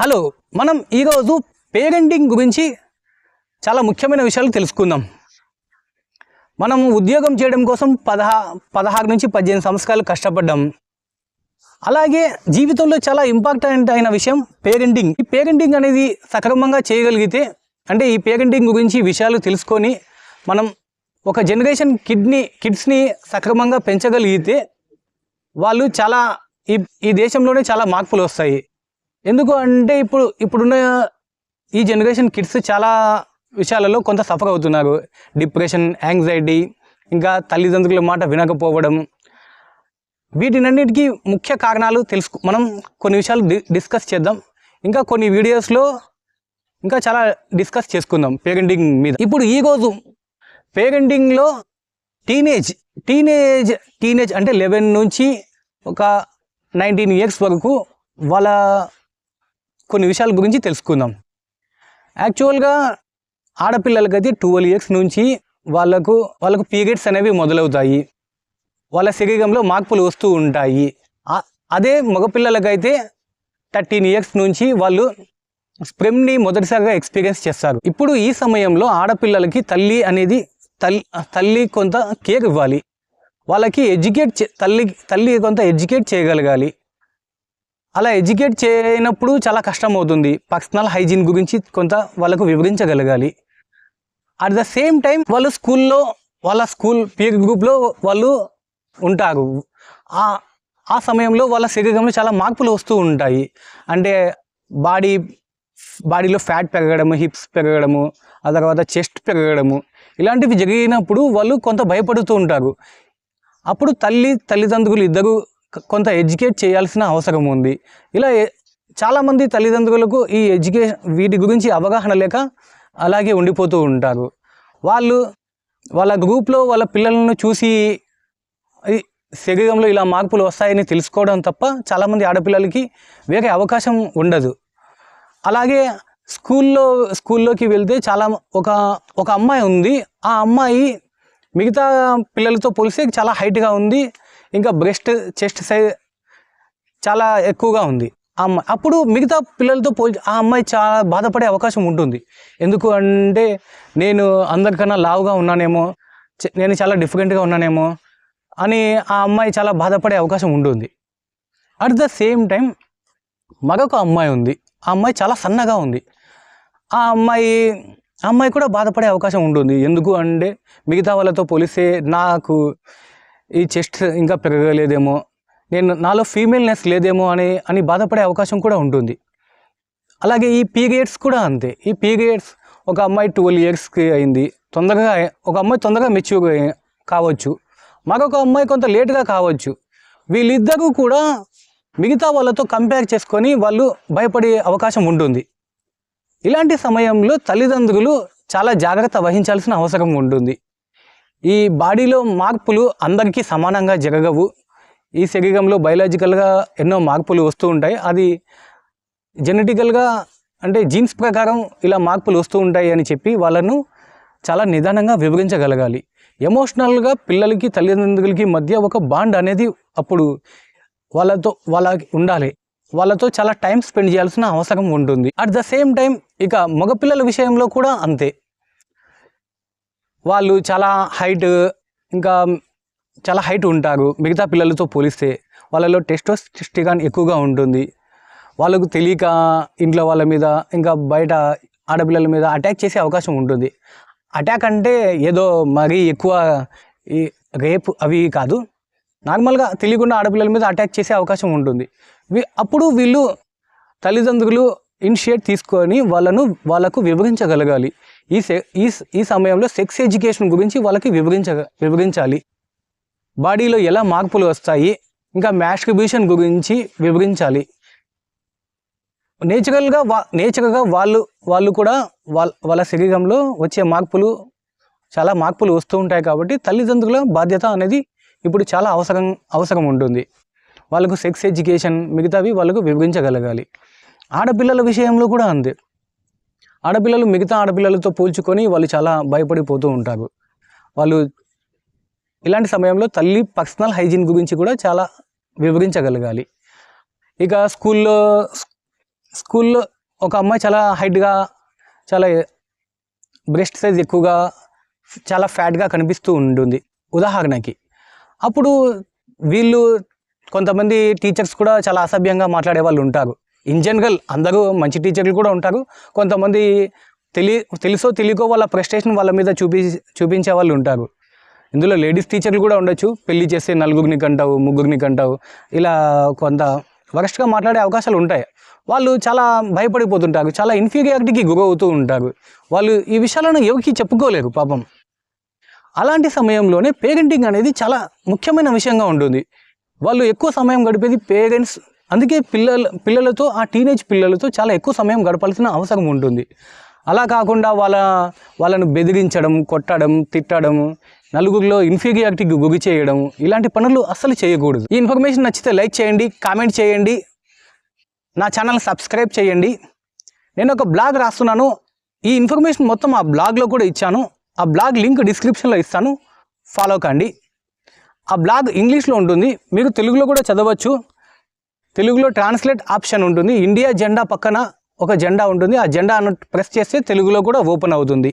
Hello మనం ఈరోజు parenting గురించి చాలా ముఖ్యమైన విషయాలు తెలుసుకుందాం. మనం ఉద్యోగం చేయడం కోసం పదహా పదహారు నుంచి పద్దెనిమిది సంవత్సరాలు కష్టపడ్డాం. అలాగే జీవితంలో చాలా ఇంపార్టెంట్ అయిన విషయం పేరెంటింగ్. ఈ పేరెంటింగ్ అనేది సక్రమంగా చేయగలిగితే అంటే ఈ పేరెంటింగ్ గురించి విషయాలు తెలుసుకొని మనం ఒక జనరేషన్ కిడ్ని కిడ్స్ని సక్రమంగా పెంచగలిగితే వాళ్ళు చాలా ఈ ఈ దేశంలోనే చాలా మార్పులు వస్తాయి. ఎందుకు అంటే ఇప్పుడు ఇప్పుడున్న ఈ జనరేషన్ కిడ్స్ చాలా విషయాలలో కొంత సఫర్ అవుతున్నారు. డిప్రెషన్ యాంగ్జైటీ ఇంకా తల్లిదండ్రుల మాట వినకపోవడం. వీటినన్నిటికీ ముఖ్య కారణాలు తెలుసు మనం కొన్ని విషయాలు డిస్కస్ చేద్దాం. ఇంకా కొన్ని వీడియోస్లో ఇంకా చాలా డిస్కస్ చేసుకుందాం పేరెంటింగ్ మీద. ఇప్పుడు ఈరోజు పేరెంటింగ్లో టీనేజ్ టీనేజ్ టీనేజ్ అంటే లెవెన్ నుంచి ఒక నైన్టీన్ ఇయర్స్ వరకు వాళ్ళ కొన్ని విషయాల గురించి తెలుసుకుందాం. యాక్చువల్గా ఆడపిల్లలకైతే ట్వెల్వ్ ఇయర్స్ నుంచి వాళ్ళకు వాళ్ళకు పీరియడ్స్ అనేవి మొదలవుతాయి. వాళ్ళ శరీరంలో మార్పులు వస్తూ ఉంటాయి. అదే మగపిల్లలకైతే థర్టీన్ ఇయర్స్ నుంచి వాళ్ళు స్ప్రెమ్ని మొదటిసారిగా ఎక్స్పీరియన్స్ చేస్తారు. ఇప్పుడు ఈ సమయంలో ఆడపిల్లలకి తల్లి అనేది తల్లి తల్లి కొంత కేర్ ఇవ్వాలి. వాళ్ళకి ఎడ్యుకేట్ చే తల్లి తల్లి కొంత ఎడ్యుకేట్ చేయగలగాలి. అలా ఎడ్యుకేట్ చేయనప్పుడు చాలా కష్టం అవుతుంది పర్సనల్ హైజీన్ గురించి కొంత వాళ్ళకు వివరించగలగాలి. అట్ ద సేమ్ టైం వాళ్ళు స్కూల్లో వాళ్ళ స్కూల్ పీర్ గ్రూప్లో వాళ్ళు ఉంటారు. ఆ ఆ సమయంలో వాళ్ళ శరీరంలో చాలా మార్పులు వస్తూ ఉంటాయి. అంటే బాడీ బాడీలో ఫ్యాట్ పెరగడము హిప్స్ పెరగడము ఆ తర్వాత చెస్ట్ పెరగడము ఇలాంటివి జరిగినప్పుడు వాళ్ళు కొంత భయపడుతూ ఉంటారు. అప్పుడు తల్లి తల్లిదండ్రులు ఇద్దరు కొంత ఎడ్యుకేట్ చేయాల్సిన అవసరం ఉంది. ఇలా చాలామంది తల్లిదండ్రులకు ఈ ఎడ్యుకేషన్ వీటి గురించి అవగాహన లేక అలాగే ఉండిపోతూ ఉంటారు. వాళ్ళు వాళ్ళ గ్రూప్లో వాళ్ళ పిల్లలను చూసి శరీరంలో ఇలా మార్పులు వస్తాయని తెలుసుకోవడం తప్ప చాలామంది ఆడపిల్లలకి వేరే అవకాశం ఉండదు. అలాగే స్కూల్లో స్కూల్లోకి వెళ్తే చాలా ఒక ఒక అమ్మాయి ఉంది. ఆ అమ్మాయి మిగతా పిల్లలతో పోలిస్తే చాలా హైట్గా ఉంది. ఇంకా బ్రెస్ట్ చెస్ట్ సైజ్ చాలా ఎక్కువగా ఉంది. ఆ అమ్మాయి అప్పుడు మిగతా పిల్లలతో పోల్చి ఆ అమ్మాయి చాలా బాధపడే అవకాశం ఉంటుంది. ఎందుకు అంటే నేను అందరికన్నా లావుగా ఉన్నానేమో నేను చాలా డిఫరెంట్గా ఉన్నానేమో అని ఆ అమ్మాయి చాలా బాధపడే అవకాశం ఉంటుంది. అట్ ద సేమ్ టైం మరొక అమ్మాయి ఉంది. ఆ అమ్మాయి చాలా సన్నగా ఉంది. ఆ అమ్మాయి ఆ అమ్మాయి కూడా బాధపడే అవకాశం ఉంటుంది. ఎందుకు అంటే మిగతా వాళ్ళతో పోలిస్తే నాకు ఈ చెస్ట్ ఇంకా పెరగలేదేమో నేను నాలో ఫీమేల్నెస్ లేదేమో అని అని బాధపడే అవకాశం కూడా ఉంటుంది. అలాగే ఈ పీరియడ్స్ కూడా అంతే. ఈ పీరియడ్స్ ఒక అమ్మాయి ట్వెల్వ్ ఇయర్స్కి అయింది. తొందరగా ఒక అమ్మాయి తొందరగా మెచ్యూర్ కావచ్చు. మరొక అమ్మాయి కొంత లేట్గా కావచ్చు. వీళ్ళిద్దరూ కూడా మిగతా వాళ్ళతో కంపేర్ చేసుకొని వాళ్ళు భయపడే అవకాశం ఉంటుంది. ఇలాంటి సమయంలో తల్లిదండ్రులు చాలా జాగ్రత్త వహించాల్సిన అవసరం ఉంటుంది. ఈ బాడీలో మార్పులు అందరికీ సమానంగా జరగవు. ఈ శరీరంలో బయలాజికల్గా ఎన్నో మార్పులు వస్తూ ఉంటాయి. అది జెనెటికల్గా అంటే జీన్స్ ప్రకారం ఇలా మార్పులు వస్తూ ఉంటాయి అని చెప్పి వాళ్ళను చాలా నిదానంగా వివరించగలగాలి ఎమోషనల్గా పిల్లలకి తల్లిదండ్రులకి మధ్య ఒక బాండ్ అనేది అప్పుడు వాళ్ళతో వాళ్ళకి ఉండాలి. వాళ్ళతో చాలా టైం స్పెండ్ చేయాల్సిన అవసరం ఉంటుంది. అట్ ద సేమ్ టైం ఇక మగపిల్లల విషయంలో కూడా అంతే. వాళ్ళు చాలా హైట్ ఇంకా చాలా హైట్ ఉంటారు. మిగతా పిల్లలతో పోలిస్తే వాళ్ళలో టెస్టోస్టిగాన్ ఎక్కువగా ఉంటుంది. వాళ్ళకు తెలియక ఇంట్లో వాళ్ళ మీద ఇంకా బయట ఆడపిల్లల మీద అటాక్ చేసే అవకాశం ఉంటుంది. అటాక్ అంటే ఏదో మరీ ఎక్కువ ఈ రేప్ అవి కాదు. నార్మల్గా తెలియకుండా ఆడపిల్లల మీద అటాక్ చేసే అవకాశం ఉంటుంది. అప్పుడు వీళ్ళు తల్లిదండ్రులు ఇనిషియేట్ తీసుకొని వాళ్ళను వాళ్ళకు వివరించగలగాలి. ఈ సె ఈ ఈ సమయంలో సెక్స్ ఎడ్యుకేషన్ గురించి వాళ్ళకి వివరించ వివరించాలి. బాడీలో ఎలా మార్పులు వస్తాయి? ఇంకా మ్యాస్ట్రిబ్యూషన్ గురించి వివరించాలి. నేచురల్గా వా నేచురల్గా వాళ్ళు వాళ్ళు కూడా వాళ్ళ వాళ్ళ శరీరంలో వచ్చే మార్పులు చాలా మార్పులు వస్తూ ఉంటాయి కాబట్టి తల్లిదండ్రుల బాధ్యత అనేది ఇప్పుడు చాలా అవసరం అవసరం ఉంటుంది. వాళ్ళకు సెక్స్ ఎడ్యుకేషన్ మిగతావి వాళ్ళకు వివరించగలగాలి. ఆడపిల్లల విషయంలో కూడా అంతే. ఆడపిల్లలు మిగతా ఆడపిల్లలతో పోల్చుకొని వాళ్ళు చాలా భయపడిపోతూ ఉంటారు. వాళ్ళు ఇలాంటి సమయంలో తల్లి పర్సనల్ హైజీన్ గురించి కూడా చాలా వివరించగలగాలి. ఇక స్కూల్లో స్కూల్లో ఒక అమ్మాయి చాలా హైట్గా చాలా బ్రెస్ట్ సైజ్ ఎక్కువగా చాలా ఫ్యాట్గా కనిపిస్తూ ఉంటుంది. ఉదాహరణకి అప్పుడు వీళ్ళు కొంతమంది టీచర్స్ కూడా చాలా అసభ్యంగా మాట్లాడే వాళ్ళు ఉంటారు. ఇన్ జనరల్ అందరూ మంచి టీచర్లు కూడా ఉంటారు. కొంతమంది తెలి తెలుసో తెలియకో వాళ్ళ ప్రెస్టేషన్ వాళ్ళ మీద చూపి చూపించే వాళ్ళు ఉంటారు. ఇందులో లేడీస్ టీచర్లు కూడా ఉండొచ్చు. పెళ్ళి చేస్తే నలుగురిని కంటావు ముగ్గురిని కంటావు. ఇలా కొంత వరస్ట్గా మాట్లాడే అవకాశాలు ఉంటాయి. వాళ్ళు చాలా భయపడిపోతుంటారు. చాలా ఇన్ఫీరియారిటీకి గురవుతూ ఉంటారు. వాళ్ళు ఈ విషయాలను ఎవరికి చెప్పుకోలేరు పాపం. అలాంటి సమయంలోనే పేరెంటింగ్ అనేది చాలా ముఖ్యమైన విషయంగా ఉంటుంది. వాళ్ళు ఎక్కువ సమయం గడిపేది పేరెంట్స్ అందుకే పిల్లల పిల్లలతో ఆ టీనేజ్ పిల్లలతో చాలా ఎక్కువ సమయం గడపాల్సిన అవసరం ఉంటుంది. అలా కాకుండా వాళ్ళ వాళ్ళను బెదిరించడం కొట్టడం తిట్టడం నలుగురిలో ఇన్ఫీరియారిటీకి గురి చేయడం ఇలాంటి పనులు అస్సలు చేయకూడదు. ఈ ఇన్ఫర్మేషన్ నచ్చితే లైక్ చేయండి కామెంట్ చేయండి నా ఛానల్ సబ్స్క్రైబ్ చేయండి. నేను ఒక బ్లాగ్ రాస్తున్నాను. ఈ ఇన్ఫర్మేషన్ మొత్తం ఆ బ్లాగ్లో కూడా ఇచ్చాను. ఆ బ్లాగ్ లింక్ డిస్క్రిప్షన్లో ఇస్తాను. ఫాలో కండి. ఆ బ్లాగ్ ఇంగ్లీష్లో ఉంటుంది. మీరు తెలుగులో కూడా చదవచ్చు. తెలుగులో ట్రాన్స్లేట్ ఆప్షన్ ఉంటుంది. ఇండియా జెండా పక్కన ఒక జెండా ఉంటుంది. ఆ జెండా ప్రెస్ చేస్తే తెలుగులో కూడా ఓపెన్ అవుతుంది.